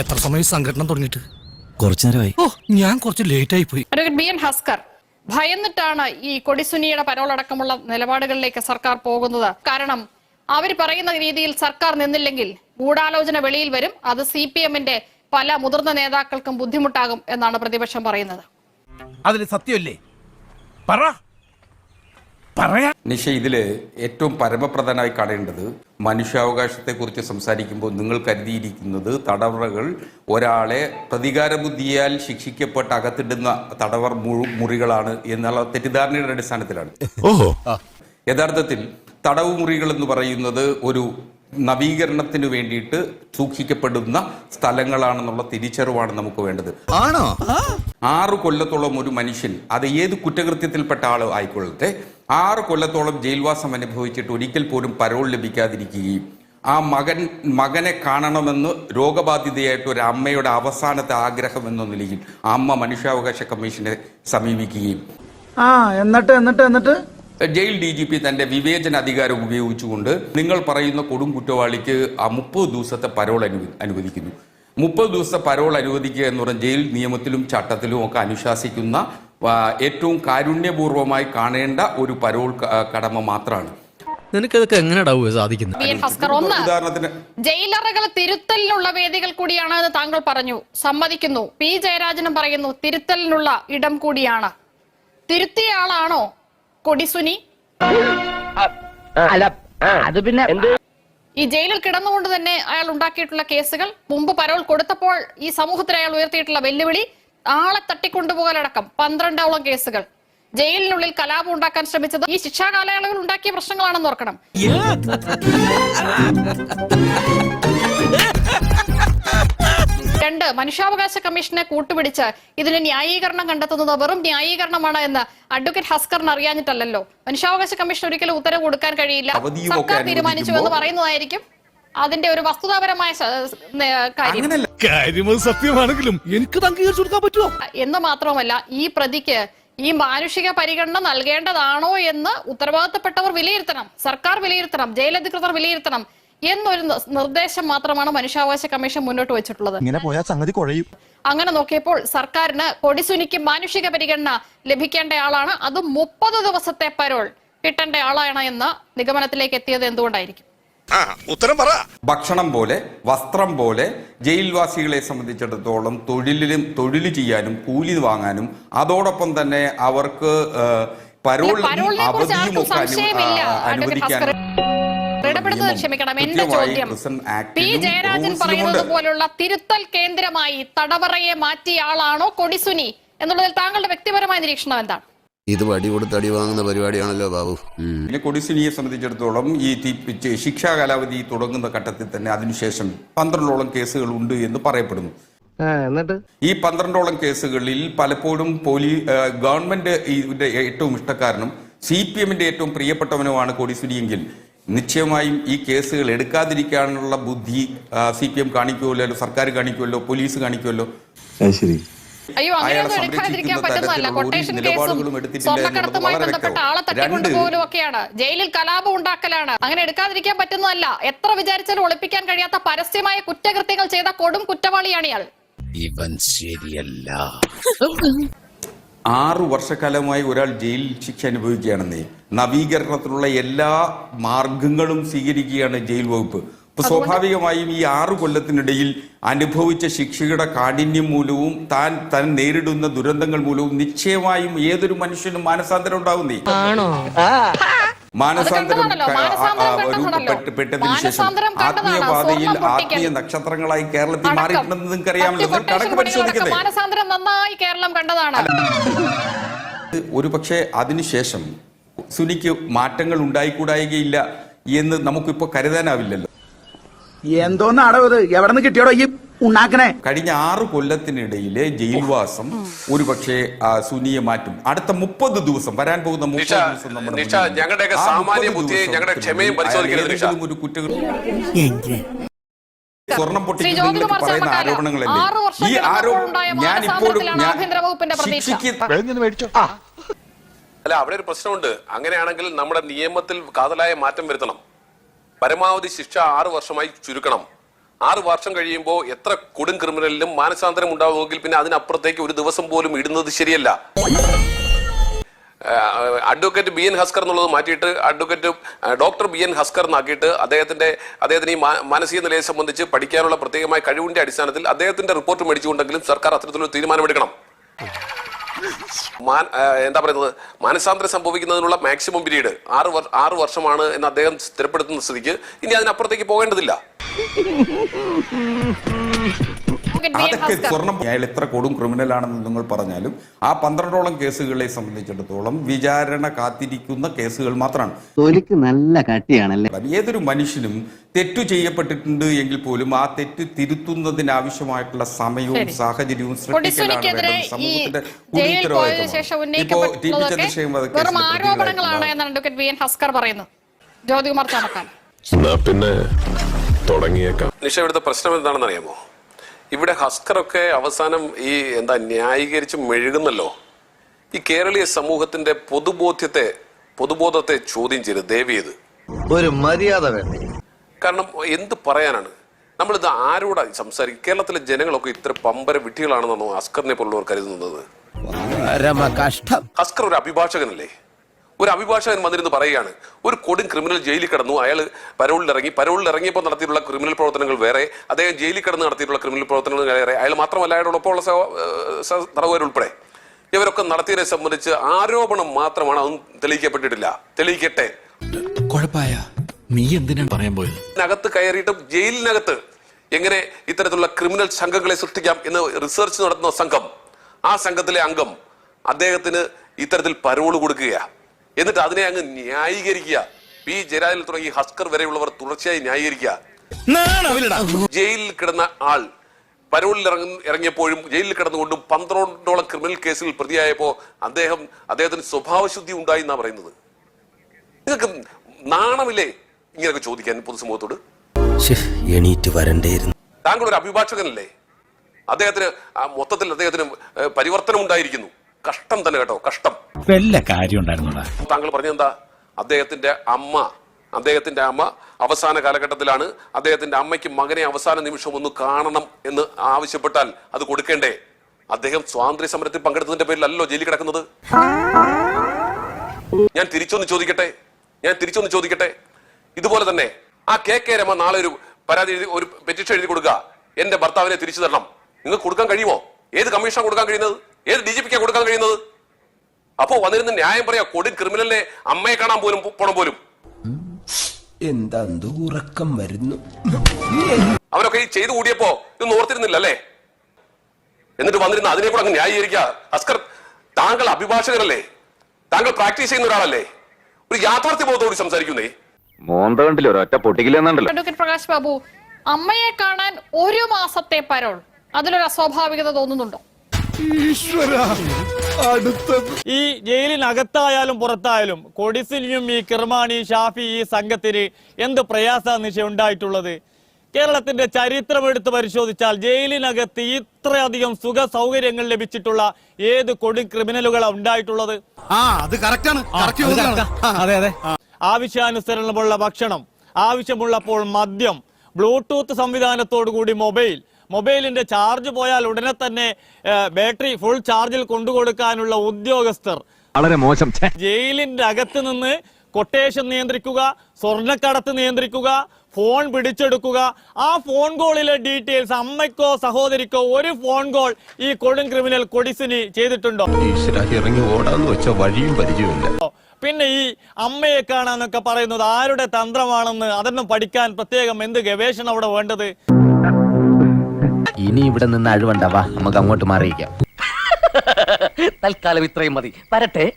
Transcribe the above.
എത്ര സമയം സംഘടന തുടങ്ങിയിട്ട്? കുറച്ചു നേരമായി. ഓ ഞാൻ കുറച്ച് ലേറ്റ് ആയി പോയി. അഡ്വക്കേറ്റ് ബി എൻ ഹസ്കർ ഭയന്നിട്ടാണ് ഈ കൊടിസുനിയുടെ പരോളടക്കമുള്ള നിലപാടുകളിലേക്ക് സർക്കാർ പോകുന്നത്. കാരണം അവർ പറയുന്ന രീതിയിൽ സർക്കാർ നിന്നില്ലെങ്കിൽ ഗൂഢാലോചന വെളിയിൽ വരും അത് സി പി എമ്മിന്റെ പല മുതിർന്ന നേതാക്കൾക്കും ബുദ്ധിമുട്ടാകും എന്നാണ് പ്രതിപക്ഷം പറയുന്നത്. അതിന് സത്യമല്ലേ? പറ. പറയാ. നിഷ ഇതിൽ ഏറ്റവും പരമപ്രധാനമായി കാണേണ്ടത് മനുഷ്യാവകാശത്തെക്കുറിച്ച് സംസാരിക്കുമ്പോൾ നിങ്ങൾ കരുതിയിരിക്കുന്നത് തടവറകൾ ഒരാളെ പ്രതികാര ബുദ്ധിയാൽ ശിക്ഷിക്കപ്പെട്ട് അകത്തിടുന്ന തടവർ മുറികളാണ് എന്നുള്ള തെറ്റിദ്ധാരണയുടെ അടിസ്ഥാനത്തിലാണ്. ഓഹോ. യഥാർത്ഥത്തിൽ തടവ് മുറികൾ എന്ന് പറയുന്നത് ഒരു നവീകരണത്തിന് വേണ്ടിയിട്ട് സൂക്ഷിക്കപ്പെടുന്ന സ്ഥലങ്ങളാണെന്നുള്ള തിരിച്ചറിവാണ് നമുക്ക് വേണ്ടത്. ആണോ? ആറ് കൊല്ലത്തോളം ഒരു മനുഷ്യൻ അത് ഏത് കുറ്റകൃത്യത്തിൽപ്പെട്ട ആൾ ആയിക്കൊള്ളട്ടെ ആറ് കൊല്ലത്തോളം ജയിൽവാസം അനുഭവിച്ചിട്ട് ഒരിക്കൽ പോലും പരോൾ ലഭിക്കാതിരിക്കുകയും ആ മകൻ മകനെ കാണണമെന്ന് രോഗബാധിതയായിട്ട് ഒരു അമ്മയുടെ അവസാനത്തെ ആഗ്രഹം എന്ന നിലയിൽ അമ്മ മനുഷ്യാവകാശ കമ്മീഷനെ സമീപിക്കുകയും. ആ എന്നിട്ട് എന്നിട്ട് എന്നിട്ട്? ജയിൽ ഡി ജി പി തന്റെ വിവേചന അധികാരം ഉപയോഗിച്ചുകൊണ്ട് നിങ്ങൾ പറയുന്ന കൊടും കുറ്റവാളിക്ക് ആ മുപ്പത് ദിവസത്തെ പരോൾ അനുവ അനുവദിക്കുന്നു. മുപ്പത് ദിവസത്തെ പരോൾ അനുവദിക്കുക എന്ന് പറഞ്ഞാൽ ജയിൽ നിയമത്തിലും ചട്ടത്തിലും ഒക്കെ അനുശാസിക്കുന്ന ഏറ്റവും കാരുണ്യപൂർവമായി കാണേണ്ട ഒരു പരോൾ കടമ മാത്രമാണ് നിനക്കതൊക്കെ എങ്ങനെയാടാവുക സാധിക്കുന്നത് ഉദാഹരണത്തിന് ജയിലറകൾ തിരുത്തലിനുള്ള വേദികൾ കൂടിയാണ് എന്ന് താങ്കൾ പറഞ്ഞു. സമ്മതിക്കുന്നു. പി ജയരാജനും പറയുന്നു തിരുത്തലിനുള്ള ഇടം കൂടിയാണ്. തിരുത്തിയ ആളാണോ കൊടിസുനി? അത് പിന്നെ ഈ ജയിലിൽ കിടന്നുകൊണ്ട് തന്നെ അയാൾ ഉണ്ടാക്കിയിട്ടുള്ള കേസുകൾ മുമ്പ് പരോൾ കൊടുത്തപ്പോൾ ഈ സമൂഹത്തിൽ അയാൾ ഉയർത്തിയിട്ടുള്ള വെല്ലുവിളി ആളെ തട്ടിക്കൊണ്ടുപോകലടക്കം പന്ത്രണ്ടോളം കേസുകൾ. ജയിലിനുള്ളിൽ കലാപം ഉണ്ടാക്കാൻ ശ്രമിച്ചത് ഈ ശിക്ഷാ കാലയളവിൽ ഉണ്ടാക്കിയ പ്രശ്നങ്ങളാണെന്ന് ഓർക്കണം. രണ്ട് മനുഷ്യാവകാശ കമ്മീഷനെ കൂട്ടുപിടിച്ച് ഇതിന് ന്യായീകരണം കണ്ടെത്തുന്നത് വെറും ന്യായീകരണമാണ് എന്ന് അഡ്വക്കേറ്റ് ഹസ്കറിന് അറിയാഞ്ഞിട്ടല്ലല്ലോ. മനുഷ്യാവകാശ കമ്മീഷൻ ഒരിക്കലും ഉത്തരവ് കൊടുക്കാൻ കഴിയില്ല. സർക്കാർ തീരുമാനിച്ചു എന്ന് പറയുന്നതായിരിക്കും. അതിന്റെ ഒരു വസ്തുതാപരമായ കാര്യം. സത്യമാണെങ്കിലും എനിക്ക് അംഗീകരിച്ചു കൊടുക്കാൻ പറ്റുമോ? എന്ന് മാത്രമല്ല ഈ പ്രതിക്ക് ഈ മാനുഷിക പരിഗണന നൽകേണ്ടതാണോ എന്ന് ഉത്തരവാദിത്തപ്പെട്ടവർ വിലയിരുത്തണം. സർക്കാർ വിലയിരുത്തണം ജയിലധികൃതർ വിലയിരുത്തണം എന്നൊരു നിർദ്ദേശം മാത്രമാണ് മനുഷ്യാവകാശ കമ്മീഷൻ മുന്നോട്ട് വെച്ചിട്ടുള്ളത്. ഇങ്ങനെ പോയാൽ സംഗതി കുഴയും. അങ്ങനെ നോക്കിയപ്പോൾ സർക്കാരിന് കൊടിസുനിക്ക് മാനുഷിക പരിഗണന ലഭിക്കേണ്ട ആളാണ്. അത് മുപ്പത് ദിവസത്തെ പരോൾ കിട്ടേണ്ട ആളാണ് എന്ന നിഗമനത്തിലേക്ക് എത്തിയത് എന്തുകൊണ്ടായിരിക്കും? ഉത്തരം പറ. ഭക്ഷണം പോലെ വസ്ത്രം പോലെ ജയിൽവാസികളെ സംബന്ധിച്ചിടത്തോളം തൊഴിലിലും തൊഴിൽ ചെയ്യാനും കൂലി വാങ്ങാനും അതോടൊപ്പം തന്നെ അവർക്ക് പരോളിനും അവധിയും ഒക്കെ അനുവദിക്കാനും ഇടപെടുന്നത് ക്ഷമിക്കണം. എന്റെ ചോദ്യം. പി ജയരാജൻ പറയുന്നത്. പോലുള്ള തിരുത്തൽ കേന്ദ്രമായി തടവറയെ മാറ്റിയ ആളാണോ കൊടിസുനി? എന്നുള്ളതിൽ താങ്കളുടെ വ്യക്തിപരമായ നിരീക്ഷണം എന്താണ്? ഇത് വടി കൊടുത്ത് അടി വാങ്ങുന്ന പരിപാടിയാണല്ലോ ബാബു. പിന്നെ കൊടിസിനിയെ സംബന്ധിച്ചിടത്തോളം ഈ ശിക്ഷാ കാലാവധി തുടങ്ങുന്ന ഘട്ടത്തിൽ തന്നെ അതിനുശേഷം പന്ത്രണ്ടോളം കേസുകൾ ഉണ്ട് എന്ന് പറയപ്പെടുന്നു. എന്നിട്ട്? ഈ പന്ത്രണ്ടോളം കേസുകളിൽ പലപ്പോഴും പോലീ ഗവൺമെന്റ് ഇതിന്റെ ഏറ്റവും ഇഷ്ടക്കാരനും സി പി എമ്മിന്റെ ഏറ്റവും പ്രിയപ്പെട്ടവനുമാണ് കൊടിസുനിയെങ്കിൽ നിശ്ചയമായും ഈ കേസുകൾ എടുക്കാതിരിക്കാനുള്ള ബുദ്ധി സി പി എം കാണിക്കുമല്ലോ സർക്കാർ കാണിക്കുമല്ലോ പോലീസ് കാണിക്കുമല്ലോ അയ്യോ അങ്ങനെ അങ്ങനെയൊന്നും എടുക്കാതിരിക്കാൻ പറ്റുന്നതല്ല കൊട്ടേഷൻ കേസും സ്വർണക്കടത്തുമായി ബന്ധപ്പെട്ട ആളെ ഒക്കെയാണ്. ജയിലിൽ കലാപം ഉണ്ടാക്കലാണ്. അങ്ങനെ എടുക്കാതിരിക്കാൻ പറ്റുന്നതല്ല. എത്ര വിചാരിച്ചാലും ഒളിപ്പിക്കാൻ കഴിയാത്ത പരസ്യമായ കുറ്റകൃത്യങ്ങൾ ചെയ്ത കൊടും കുറ്റവാളിയാണ് ഇയാൾ. ഇവൻ ശരിയല്ല. ആറു വർഷക്കാലമായി ഒരാൾ ജയിൽ ശിക്ഷ അനുഭവിക്കുകയാണെന്നേ നവീകരണത്തിനുള്ള എല്ലാ മാർഗങ്ങളും സ്വീകരിക്കുകയാണ് ജയിൽ വകുപ്പ്. ഇപ്പൊ സ്വാഭാവികമായും ഈ ആറു കൊല്ലത്തിനിടയിൽ അനുഭവിച്ച ശിക്ഷയുടെ കാഠിന്യം മൂലവും താൻ താൻ നേരിടുന്ന ദുരന്തങ്ങൾ മൂലവും നിശ്ചയമായും ഏതൊരു മനുഷ്യനും മാനസാന്തരം ഉണ്ടാവുന്നേ. മാനസാന്തരം പെട്ടതിന് ശേഷം ആത്മീയപാതയിൽ ആത്മീയ നക്ഷത്രങ്ങളായി കേരളത്തിൽ. മാറിയിട്ടുണ്ടെന്ന് നിങ്ങൾക്ക് അറിയാമല്ലോ കണക്ക് പരിശോധിക്കുന്നത് മാനസാന്തരം നന്നായി കേരളം കണ്ടതാണ്. ഒരു പക്ഷേ അതിനുശേഷം സുനിക്ക് മാറ്റങ്ങൾ ഉണ്ടായിക്കൂടായികയില്ല എന്ന് നമുക്കിപ്പോ കരുതാനാവില്ലല്ലോ. എന്തോന്നാടോ ഇത് എവിടെ നിന്ന് കിട്ടിയോടോ ഈ ഉണ്ടാക്കണേ കഴിഞ്ഞ ആറ് കൊല്ലത്തിനിടയിലെ ജയിൽവാസം ഒരു പക്ഷേ സുനിയെ മാറ്റും. അടുത്ത മുപ്പത് ദിവസം വരാൻ പോകുന്ന നിഷ, മുപ്പത് ദിവസം നമ്മുടെ ഞങ്ങളുടെയൊക്കെ സാമാന്യ ബുദ്ധിയെ ഞങ്ങളുടെ ദിവസത്തിനുള്ളിൽ ക്ഷമയും പരിശോധിക്കരുത്, അയാൾ നിഷ. ഏതെങ്കിലും ഒരു കുറ്റകൃത്യം സ്വർണം ശ്രീ പൊട്ടിക്കുന്നതിൽ ജ്യോതികുമാർ പറയുന്ന ചാമക്കാല, ആരോപണങ്ങളല്ലേ? ആറ് വർഷം ഈ ആരോപണം ഉണ്ടായ ഞാൻ ഇപ്പോഴും മാനസാന്തരത്തിലാണ് ഞാൻ ആഭ്യന്തര വകുപ്പിന്റെ പ്രതീക്ഷ. ശിക്ഷിക്ക് അല്ല അവിടെ ഒരു പ്രശ്നമുണ്ട്. അങ്ങനെയാണെങ്കിൽ നമ്മുടെ നിയമത്തിൽ കാതലായ മാറ്റം വരുത്തണം. പരമാവധി ശിക്ഷ ആറു വർഷമായി ചുരുക്കണം. ആറ് വർഷം കഴിയുമ്പോൾ എത്ര കൊടും ക്രിമിനലിലും മാനസാന്തരം ഉണ്ടാവുമെങ്കിൽ പിന്നെ അതിനപ്പുറത്തേക്ക് ഒരു ദിവസം പോലും ഇടുന്നത് ശരിയല്ല. അഡ്വക്കേറ്റ് ബി എൻ ഹസ്കർ എന്നുള്ളത് മാറ്റിയിട്ട് advocate doctor B N Haskar എന്നാക്കിയിട്ട് അദ്ദേഹത്തിന്റെ അദ്ദേഹത്തിന് ഈ മാനസിക നിലയെ സംബന്ധിച്ച് പഠിക്കാനുള്ള പ്രത്യേകമായ കഴിവിന്റെ അടിസ്ഥാനത്തിൽ അദ്ദേഹത്തിന്റെ റിപ്പോർട്ട് മേടിച്ചുകൊണ്ടെങ്കിലും സർക്കാർ അത്തരത്തിലൊരു തീരുമാനമെടുക്കണം. എന്താ പറയുന്നത്? മാനസാന്തരം സംഭവിക്കുന്നതിനുള്ള മാക്സിമം പീരീഡ് ആറ് ആറ് വർഷമാണ് എന്ന് അദ്ദേഹം സ്ഥിരപ്പെടുത്തുന്ന സ്ഥിതിക്ക് ഇനി അതിനപ്പുറത്തേക്ക് പോകേണ്ടതില്ല. അതൊക്കെ. സ്വർണം അയാൾ എത്ര കൊടും ക്രിമിനലാണെന്ന് നിങ്ങൾ പറഞ്ഞാലും ആ പന്ത്രണ്ടോളം കേസുകളെ സംബന്ധിച്ചിടത്തോളം വിചാരണ കാത്തിരിക്കുന്ന കേസുകൾ മാത്രമാണ്. തൊലിക്ക് നല്ല കട്ടിയാണല്ലേ? ഏതൊരു മനുഷ്യനും തെറ്റു ചെയ്യപ്പെട്ടിട്ടുണ്ട് എങ്കിൽ പോലും ആ തെറ്റ് തിരുത്തുന്നതിനാവശ്യമായിട്ടുള്ള സമയവും സാഹചര്യവും സൃഷ്ടിക്കലാണ് സമൂഹത്തിന്റെ. ഇപ്പോ ടി. പി. പറയുന്നത്. ജ്യോതികുമാർ ചാമക്കാൻ എന്നാ പിന്നെ തുടങ്ങിയേക്കാം. നിഷ ഇവിടുത്തെ പ്രശ്നം എന്താണെന്ന് അറിയാമോ ഇവിടെ ഹസ്കറൊക്കെ അവസാനം ഈ എന്താ ന്യായീകരിച്ച് മെഴുകുന്നല്ലോ? ഈ കേരളീയ സമൂഹത്തിന്റെ പൊതുബോധ്യത്തെ പൊതുബോധത്തെ ചോദ്യം ചെയ്ത് ദേവി ഇത്. ഒരു മര്യാദ വേണ്ടേ? കാരണം എന്ത് പറയാനാണ്? നമ്മളിത് ആരോടാ സംസാരിക്കും? കേരളത്തിലെ ജനങ്ങളൊക്കെ ഇത്ര പമ്പര വിട്ടികളാണെന്നാണോ ഹസ്കറിനെ പോലുള്ളവർ കരുതുന്നത്. കഷ്ടം. ഹസ്കർ ഒരു അഭിഭാഷകനല്ലേ? ഒരു അഭിഭാഷകൻ വന്നിരുന്ന് പറയുകയാണ് ഒരു കൊടും ക്രിമിനൽ ജയിലിൽ കിടന്നു. അയാൾ പരോളിൽ ഇറങ്ങി പരോളിൽ ഇറങ്ങിയപ്പോൾ നടത്തിയിട്ടുള്ള ക്രിമിനൽ പ്രവർത്തനങ്ങൾ വേറെ അദ്ദേഹം ജയിലിൽ കിടന്ന് നടത്തിയിട്ടുള്ള ക്രിമിനൽ പ്രവർത്തനങ്ങൾ വേറെ. അയാൾ മാത്രമല്ല അയാളോടൊപ്പമുള്ള ഉൾപ്പെടെ. ഇവരൊക്കെ നടത്തിയതിനെ സംബന്ധിച്ച് ആരോപണം മാത്രമാണ് അതും തെളിയിക്കപ്പെട്ടിട്ടില്ല. തെളിയിക്കട്ടെ. കുഴപ്പമായ നീ എന്തിനാണ് പറയാൻ പോയത്? അകത്ത് കയറിയിട്ട് ജയിലിനകത്ത് എങ്ങനെ ഇത്തരത്തിലുള്ള ക്രിമിനൽ സംഘങ്ങളെ സൃഷ്ടിക്കാം എന്ന് റിസർച്ച് നടത്തുന്ന സംഘം ആ സംഘത്തിലെ അംഗം അദ്ദേഹത്തിന് ഇത്തരത്തിൽ പരോൾ കൊടുക്കുകയാ. എന്നിട്ട് അതിനെ അങ്ങ് ന്യായീകരിക്കുക. പി ജയരാജൻ തുടങ്ങി ഹസ്കർ വരെയുള്ളവർ തുടർച്ചയായി ന്യായീകരിക്കുക. ജയിലിൽ കിടന്ന ആൾ പരോളിൽ ഇറങ്ങ ഇറങ്ങിയപ്പോഴും ജയിലിൽ കിടന്നുകൊണ്ടും പന്ത്രണ്ടോളം ക്രിമിനൽ കേസിൽ പ്രതിയായപ്പോ അദ്ദേഹം അദ്ദേഹത്തിന് സ്വഭാവശുദ്ധി ഉണ്ടായി എന്നാ പറയുന്നത്. നിങ്ങൾക്ക് നാണമില്ലേ? ഇങ്ങനെയൊക്കെ ചോദിക്കാൻ പൊതുസമൂഹത്തോട്. എണീറ്റ് വരണ്ടേയിരുന്നു താങ്കൾ ഒരു അഭിഭാഷകനല്ലേ? അദ്ദേഹത്തിന് ആ മൊത്തത്തിൽ അദ്ദേഹത്തിന് പരിവർത്തനം ഉണ്ടായിരിക്കുന്നു. കഷ്ടം തന്നെ കേട്ടോ കഷ്ടം. വല്ല കാര്യം താങ്കൾ പറഞ്ഞെന്താ അദ്ദേഹത്തിന്റെ അമ്മ അദ്ദേഹത്തിന്റെ അമ്മ അവസാന കാലഘട്ടത്തിലാണ് അദ്ദേഹത്തിന്റെ അമ്മയ്ക്ക് മകനെ അവസാന നിമിഷം ഒന്ന് കാണണം എന്ന് ആവശ്യപ്പെട്ടാൽ അത് കൊടുക്കേണ്ടേ? അദ്ദേഹം സ്വാതന്ത്ര്യ സമരത്തിൽ പങ്കെടുത്തതിന്റെ പേരിലല്ലോ ജയിലിൽ കിടക്കുന്നത്? ഞാൻ തിരിച്ചൊന്ന് ചോദിക്കട്ടെ? ഞാൻ തിരിച്ചൊന്ന് ചോദിക്കട്ടെ? ഇതുപോലെ തന്നെ ആ കെ കെ രമ നാളെ ഒരു പരാതി എഴുതി ഒരു പെറ്റിഷൻ എഴുതി കൊടുക്കുക. എന്റെ ഭർത്താവിനെ തിരിച്ചു തരണം. നിങ്ങൾക്ക് കൊടുക്കാൻ കഴിയുമോ? ഏത് കമ്മീഷനാണ് കൊടുക്കാൻ കഴിയുന്നത്? ഏത് ഡി ജി പിക്കാണ് കൊടുക്കാൻ കഴിയുന്നത്? അപ്പോ വന്നിരുന്ന് ന്യായം പറയാ കൊടി ക്രിമിനലിനെ അമ്മയെ കാണാൻ പോലും പോണം പോലും. എന്താ ഉറക്കം വരുന്നു? അവരൊക്കെ ഈ ചെയ്തു കൂടിയപ്പോ ഇത് ഓർത്തിരുന്നില്ല അല്ലേ? എന്നിട്ട് വന്നിരുന്ന അതിനെ കൂടെ അങ്ങ് ന്യായീകരിക്കുക അസ്കർ താങ്കൾ അഭിഭാഷകരല്ലേ? താങ്കൾ പ്രാക്ടീസ് ചെയ്യുന്ന ഒരാളല്ലേ? ഒരു യാഥാർത്ഥ്യ ബോധത്തോട് സംസാരിക്കുന്നേ. മോന്ത കണ്ടില്ല? ഒരൊറ്റ പൊട്ടിക്കില്ലെന്നുണ്ടല്ലോ. അഡ്വക്കേറ്റ് പ്രകാശ് ബാബു അമ്മയെ കാണാൻ ഒരു മാസത്തെ പരോൾ. അതിലൊരു അസ്വാഭാവികത തോന്നുന്നുണ്ടോ? ഈ ജയിലിനകത്തായാലും പുറത്തായാലും കൊടിസിനിയും ഈ കിർമാണി ഷാഫി ഈ സംഘത്തിന് എന്ത് പ്രയാസ നിശ ഉണ്ടായിട്ടുള്ളത്? കേരളത്തിന്റെ ചരിത്രം എടുത്ത് പരിശോധിച്ചാൽ ജയിലിനകത്ത് ഇത്രയധികം സുഖ സൗകര്യങ്ങൾ ലഭിച്ചിട്ടുള്ള ഏത് കൊടി ക്രിമിനലുകളാണ് ഉണ്ടായിട്ടുള്ളത്? ആ അത് കറക്റ്റാണ്. അതെ അതെ ആവശ്യാനുസരണമുള്ള ഭക്ഷണം ആവശ്യമുള്ളപ്പോൾ മദ്യം ബ്ലൂടൂത്ത് സംവിധാനത്തോടു കൂടി മൊബൈൽ മൊബൈലിന്റെ ചാർജ് പോയാൽ ഉടനെ തന്നെ ബാറ്ററി ഫുൾ ചാർജിൽ കൊണ്ടുകൊടുക്കാനുള്ള ഉദ്യോഗസ്ഥർ. വളരെ മോശം. ജയിലിന്റെ അകത്ത് നിന്ന് കൊട്ടേഷൻ നിയന്ത്രിക്കുക സ്വർണക്കടത്ത് നിയന്ത്രിക്കുക ഫോൺ പിടിച്ചെടുക്കുക. ആ ഫോൺ കോളിലെ ഡീറ്റെയിൽസ് അമ്മയ്ക്കോ സഹോദരിക്കോ ഒരു ഫോൺ കോൾ ഈ കൊടും ക്രിമിനൽ കൊടിസിനി ചെയ്തിട്ടുണ്ടോ? ഇറങ്ങി ഓടാന്ന് വെച്ച വഴിയും പരിചയമില്ല പിന്നെ ഈ അമ്മയെ കാണാന്നൊക്കെ പറയുന്നത് ആരുടെ തന്ത്രമാണെന്ന് അതൊന്നും പഠിക്കാൻ പ്രത്യേകം എന്ത് ഗവേഷണം അവിടെ വേണ്ടത്? ഇനി ഇവിടെ നിന്ന് അഴിവണ്ടാവാ നമുക്ക് അങ്ങോട്ട് മാറിയിക്കാം തൽക്കാലം ഇത്രയും മതി. വരട്ടെ.